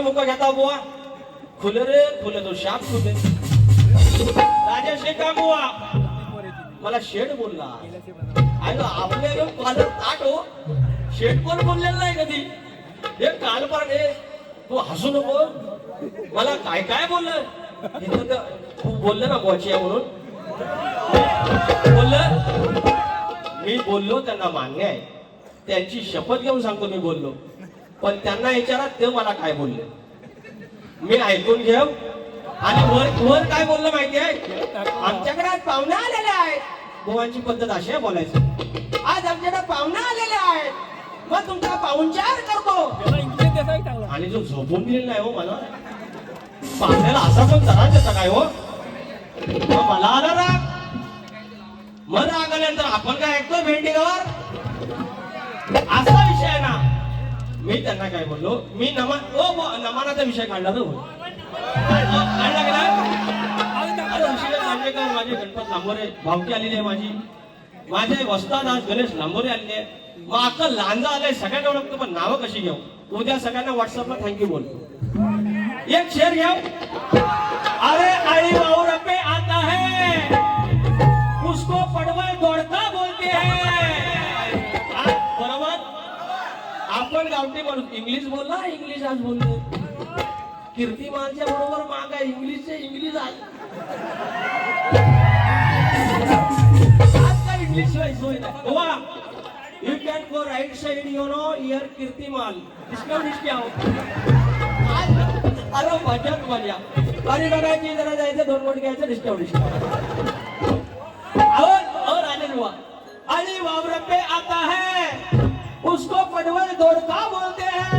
मुका घेता बुवा? खुल रे खुले तो शाप खुले राजा शेखा बुवा? मला शेड बोलला. आणि आपले पालक ताट हो. शेड पण बोललेलं नाही कधी? हे काल पण हे तू हसू नको. मला काय काय बोललं? इथं तर तू बोललं ना बोचिया म्हणून. बोललं? मी बोललो त्यांना मान्य आहे. त्यांची शपथ घेऊन सांगतो मी बोललो. पण त्यांना विचारा ते मला काय बोलले? मी ऐकून घेऊ. आणि वर वर काय बोललं माहिती आहे? आमच्याकडे आज पाहुणे आलेले आहेत. गोवांची पद्धत अशी आहे बोलायची. आज आमच्याकडे पाहुणे आलेले आहेत. मग तुमचा पाहुणचार करतो. आणि जो झोपून दिलेला आहे हो मला. पाहुण्याला असा पण जरा देता काय हो? मग मला आला राग. मग राग आल्यानंतर आपण काय ऐकतो भेंडीगावर असा विषय आहे ना. मी त्यांना काय बोललो? मी नमा ओ नमानाचा विषय काढला तो काढला गेला? अरे काय माझे गणपत लांबोरे भावकी आलेली आहे माझी. माझे वस्ताद आज गणेश लांबोरे आलेले आहे मग अक्का लांजा आलाय सगळ्यांना ओळखतो पण नावं कशी घेऊ? उद्या सगळ्यांना व्हॉट्सअपला थँक्यू बोलतो. एक शेअर घेऊ. अरे आई और आता है. आपण गावठी माणूस. इंग्लिश बोलला इंग्लिश आज बोललो कीर्तिमानच्या बरोबर मागा इंग्लिशचे इंग्लिश आज आज काय इंग्लिश सोय नाही you can go right side you know year कीर्तिमान. डिस्काउंट डिस्काउंट हो? अरे मजाच मजा अरे बघायची जरा जायचं दोन बोट घ्यायचं डिस्काउंट डिस्काउंट और और आने हुआ अली वावरे आता है. उसको पनवर दौड़ता बोलते हैं।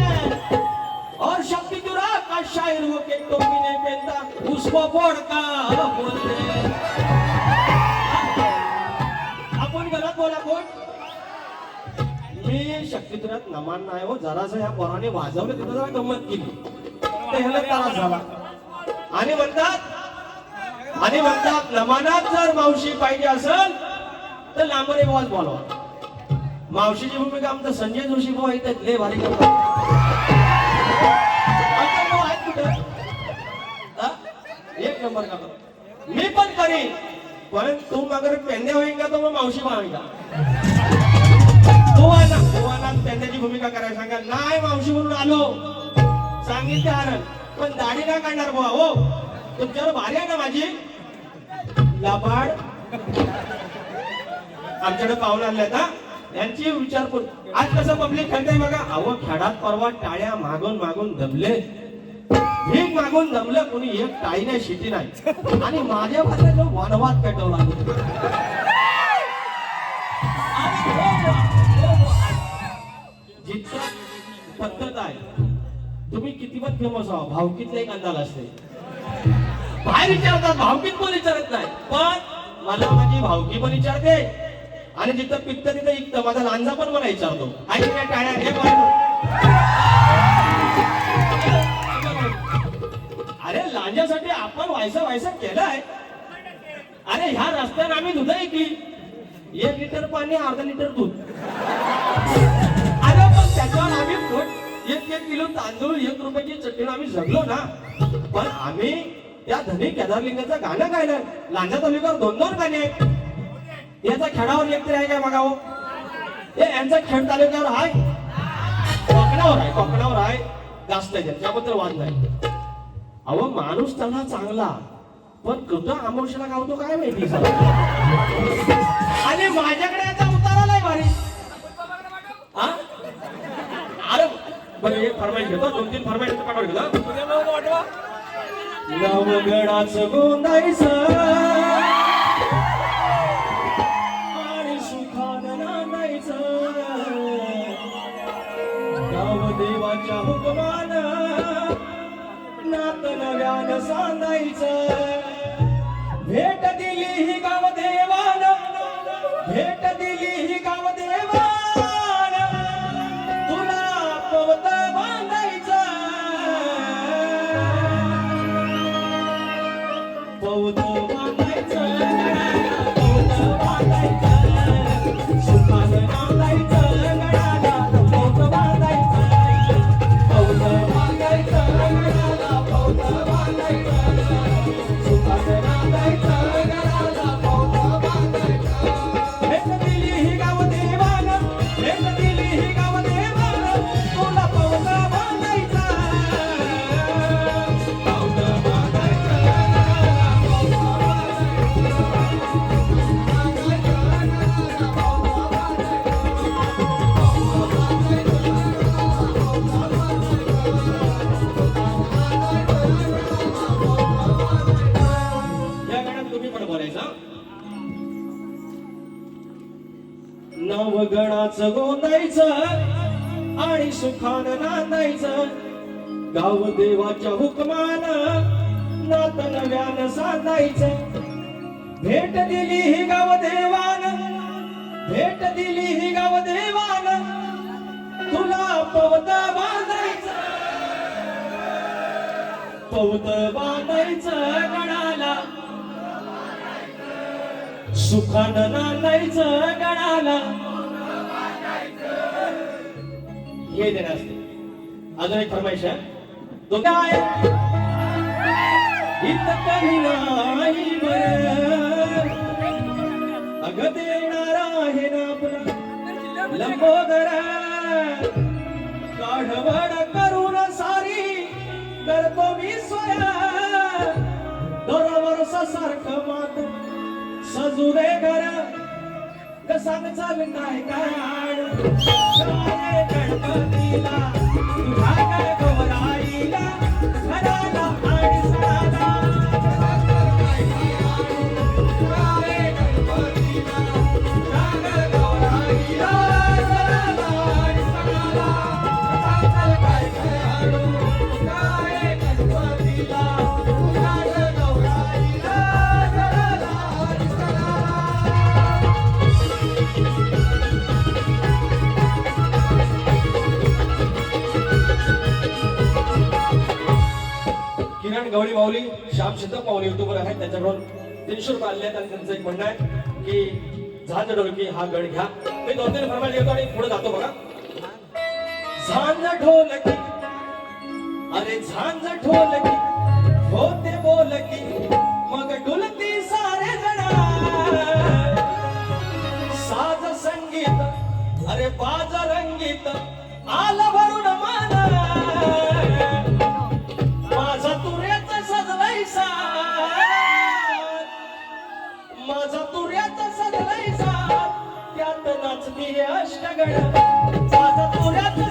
और शक्ति चुरा का शायर वो के टोपी नहीं पहनता उसको बोड़का बोलते हैं। आपण गलत बोला कोण मी शक्तिचुरात नमान नाही हो जरासं या पोराने वाजवलं तिथं जरा गंमत केली ते ह्याला त्रास झाला आणि म्हणतात आणि म्हणतात नमानात जर मावशी पाहिजे असेल तर लांबरे आवाज बोलवा। मावशीची भूमिका आमचा संजय जोशी भाऊ आहेत लय भारी आहेत कुठं? एक नंबर का मी पण करीन. पण तू अगर होईन का तो मग मावशी होईंगा गोवाना गोवाना पेंद्याची भूमिका करायला सांगा. नाही मावशी म्हणून आलो. सांगितलं हरण पण दाढी ना काढणार बुवा हो? तुमच्यावर भारी आहे ना माझी? लाबाड. आमच्याकडे पाहुणे आणल्यात हा? यांची विचार करून. आज कसं पब्लिक खेळताय बघा. अहो खेळात परवा टाळ्या मागून मागून दमले. भीक मागून दमलं कोणी एक टाळी नाही शिटी नाही. आणि माझ्या भाषेला वनवाद पेटवला आणि पद्धत आहे तुम्ही किती पण फेमस आहो भावकीतला एक अंदाज असते. बाहेर विचारतात भावकीत पण विचारत नाही? पण मला माझी भावकी पण विचारते. आणि जिथं पित्त तिथं इकत माझा लांजा पण मला विचारतो आई काय टाळ्या हे बोल. अरे लांजासाठी आपण व्हायचं व्हायचं केलंय. अरे ह्या रस्त्याने आम्ही दूध की एक लिटर पाणी अर्धा लिटर दूध. अरे पण त्याच्यावर आम्ही एक एक किलो तांदूळ एक रुपयाची चटणी आम्ही जगलो ना. पण आम्ही त्या धनी केदारलिंगाचं गाणं गायलं लांजा तालुक्यावर दोन दोन गाणे आहेत. याचा खेळावर तरी आहे काय बघा हो? यांचा खेळ तालुक्यावर आहे? कोकणावर आहे कोकणावर आहे. जास्त आहे त्याच्याबद्दल वाद नाही. अहो माणूस त्यांना चांगला पण कुठं आमोशाला गावतो काय माहिती? आणि माझ्याकडे याचा उतारा नाही भारी? अरे बरं एक फरमाईश घेतो दोन तीन फरमाईश पाठवून घेतो नवगडाचं गोंदायचं सांगायचं. भेट दिली ही आणि नांदायचं. गाव देवाच्या हुकमान नात नव्यान सांगायचं. भेट दिली ही गाव देवान भेट दिली ही गाव देवान तुला पवत बांधायचं. पवत बांधायचं गणाला सुखानं नांदायचं गणाला हे देणं असते अजून एक फरमाईश तो काय इत नाही अग देणार आहे ना आपला लंबोदर काढवड करून सारी करतो मी स्वया दरवर्ष सारखं मात सजुरे घर कसांग चाल काय काय गणपतीला तुझ्या काय गोराईला गवळी माऊली श्याम सिद्धप माऊली युट्यूबर आहेत. त्यांच्याकडून तीनशे रुपये आले आहेत आणि त्यांचं एक म्हणणं आहे की झांज ढोलकी हा गड घ्या. मी दोन तीन फरमाल येतो आणि पुढे जातो बघा. झांज ढोलकी. अरे झांज ढोलकी होते बोलकी मग डुलती सारे जण. साज संगीत अरे बाज रंगीत आलं तुऱ्याचा सजलाय साथ त्यात नाचली अष्टगड माझा तुऱ्याचा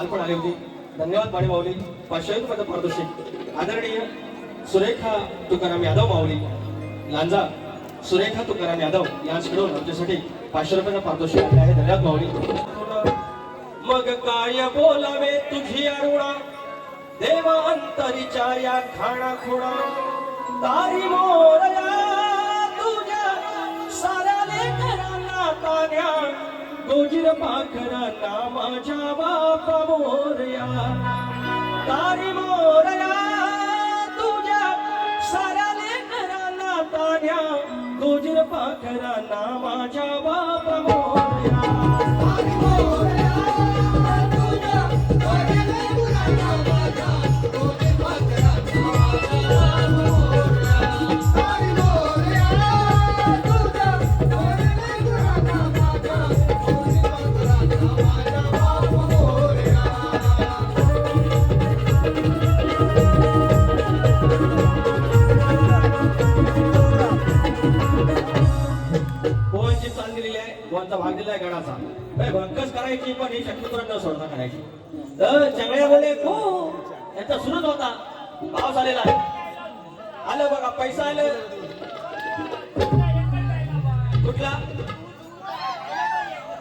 काल पण आली होती. धन्यवाद बाळे माऊली. पाचशे रुपयाचं पारितोषिक आदरणीय सुरेखा तुकाराम यादव माऊली. लांजा सुरेखा तुकाराम यादव यांच्याकडून आमच्यासाठी पाचशे रुपयाचं पारितोषिक आले आहे. धन्यवाद माऊली. मग काय बोलावे तुझी अरुणा? देवा अंतरीच्या या खाणा खुणा तारी मोरया तुझ्या साऱ्या लेकरांना तान्या. गोजीर पाखरांना माझ्या बापा मोरया? तारी मोरया तुझ्या साऱ्या लेकरांना तान्या गोजीर पाखरा नामाच्या बापा मोरया.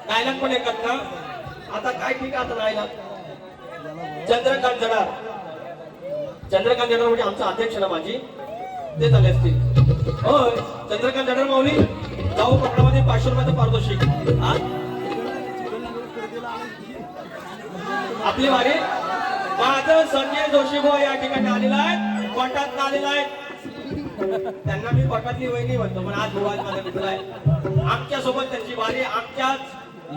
डायलॉग पण येतात ना? आता काय ठीक आहे आता डायलॉग? चंद्रकांत जडार चंद्रकांत जडार म्हणजे आमचा अध्यक्ष ना माझी ते झाले असतील. होय चंद्रकांत जडार माऊली. जाऊ पकडामध्ये पाचशे रुपयाचं पारितोषिक हा? आपली वारी माझं संजय जोशी भाऊ या ठिकाणी आलेला आहे. कोटात आलेला आहे. त्यांना मी कोटातली वहिनी म्हणतो पण आज गोवा आज माझा मित्र आहे. आमच्यासोबत त्यांची वारी आमच्याच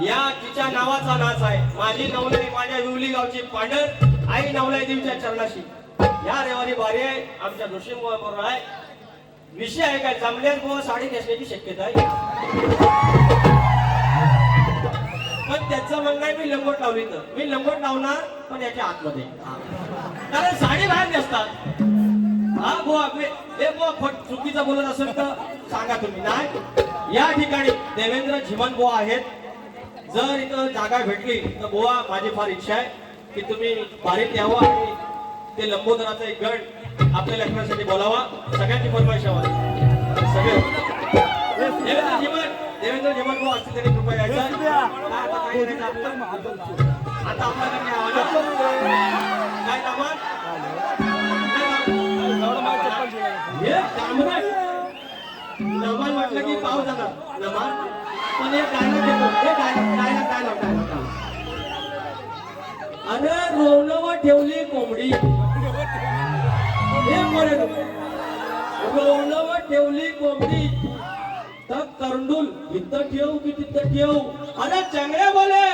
या तिच्या नावाचा नाच आहे. माझी नवलाई माझ्या विवली गावची पांढर आई नवलाई देवीच्या चरणाशी. या रेवारी भारी आहे. आमच्या जोशी बरोबर आहे. विषय आहे काय? जमल्यास बुवा साडी नेसण्याची शक्यता आहे. पण त्याचं म्हणणं आहे मी लंगोट लावली तर मी लंगोट लावणार पण याच्या आतमध्ये. कारण साडी बाहेर नेसतात. हा बुवा हे बुवा फट चुकीचं बोलत असेल तर सांगा तुम्ही. नाही. या ठिकाणी देवेंद्र झिमन बुवा आहेत. जर इथं जागा भेटली तर बुवा माझी फार इच्छा आहे की तुम्ही बारीत यावं आणि ते लंबोदराचा एक गण आपल्या लग्नासाठी बोलावा. सगळ्यांची फरमाईश हवा. सगळे. देवेंद्र झिमन देवेंद्र झिमन बुवा असतील त्यांनी कृपया यायचं. काय आता काय करायचं आपलं? आता आपल्याकडे न्यावं ना? काय कामात हे नमान म्हटलं की पाव जाणार. नमान पण हे अरे रोवणं ठेवली कोंबडी. हे रोवणं ठेवली कोंबडी. तर करंडूल इथं की तिथं अरे चांगले बोले.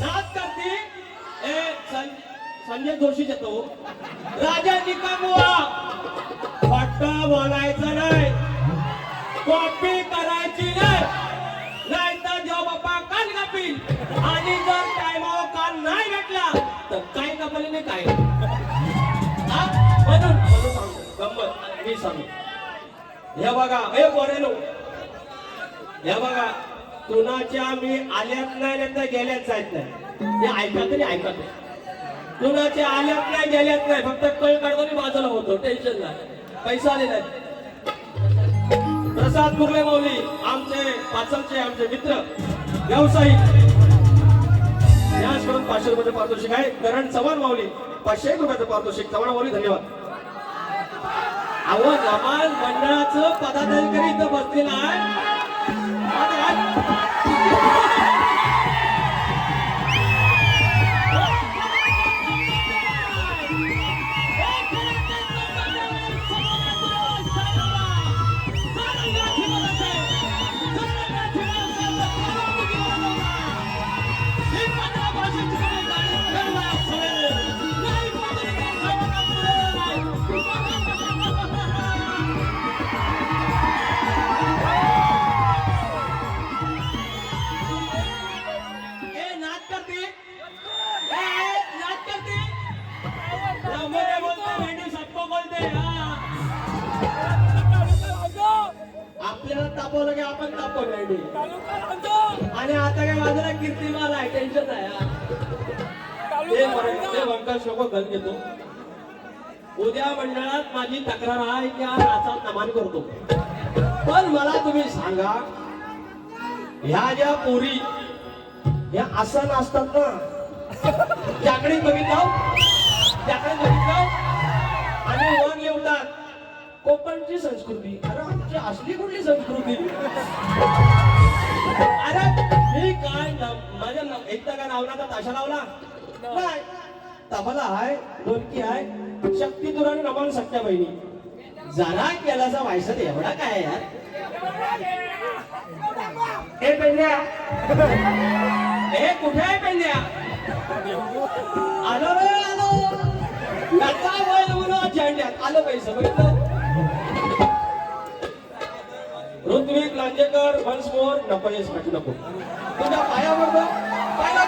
नाच करती. ए संजय जोशी येतो राजा निकामुआ फट्टा बोलायचं नाही. कॉपी करायची नाही. तर जेव्हा बाप्पा कान कापील. आणि जर टायमावर कान नाही भेटला तर काय कापले नाही काय? म्हणून गंमत. मी सांगू हे बघा हे बोरेलो हे बघा कुणाच्या मी आल्यात नाही तर गेल्याच जायत नाही. हे ऐकत नाही ऐकत नाही. कुणाच्या आल्यात नाही गेल्यात नाही. फक्त कळ काढतो आणि बाजूला होतो. टेन्शन नाही. पैसा आले नाही प्रसाद कुर्ले माऊली आमचे पाचलचे आमचे मित्र व्यावसायिक. करून पाचशे रुपयाचं पारितोषिक आहे. करण चव्हाण माऊली पाचशे एक रुपयाचं पारितोषिक. चव्हाण माऊली धन्यवाद. अहो जमाल मंडळाचं पदाधिकारी इथं बसलेला आहे. टेन्शन आहे हा. शोक घेतो? उद्या मंडळात माझी तक्रार आहे की हा नाचात नमान करतो. पण मला तुम्ही सांगा ह्या ज्या पोरी ह्या असं नाचतात ना त्याकडे बघितलं त्याकडे बघितलं आणि वर लिहतात कोकणची संस्कृती अरे आमची असली कुठली संस्कृती? अरे मी काय न- माझ्या न- एकदा काय नावनाचा ताशा लावला? नाही तबला आहे ढोलकी आहे शक्ती दुराने नमान सख्या बहिणी. जरा केलासा व्हायचं ते एवढा काय यार? हे पेंड्या. हे कुठे आहे पेंड्या? आलो रे आलो. त्याचा वय म्हणून झेंड्यात आलं पैसे बघितलं ऋत्विक लांजेकर वन्स मोर नको येस नको. तुझ्या पाया पडतो पाया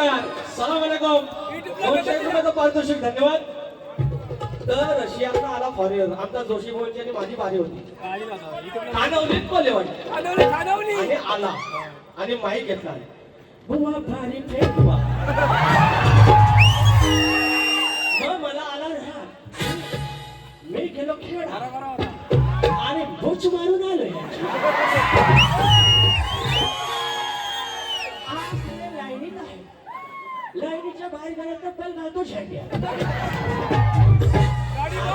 नवरेकर सलाम अलैकुम. दोनशे एक रुपयाचं पारितोषिक धन्यवाद. तर रशियातनं आला फॉरेनर आमचा जोशी भाऊंची आणि माझी बारी होती. बोले वाटते. आणि आला. आणि माईक घेतला. बुवा भारी फेक बुवा. मग मला आला राग मी गेलो खेळा आणि भोच मारून आलो लाईनीच्या बाहेर गेला तर पल घालतो झेंड्या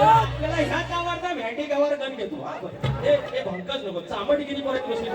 आपल्याला ह्याच आवडता व्हॅटी गावावर गण घेतो हा बरं. हे हे भंकच नको चामडगिरी परत बसली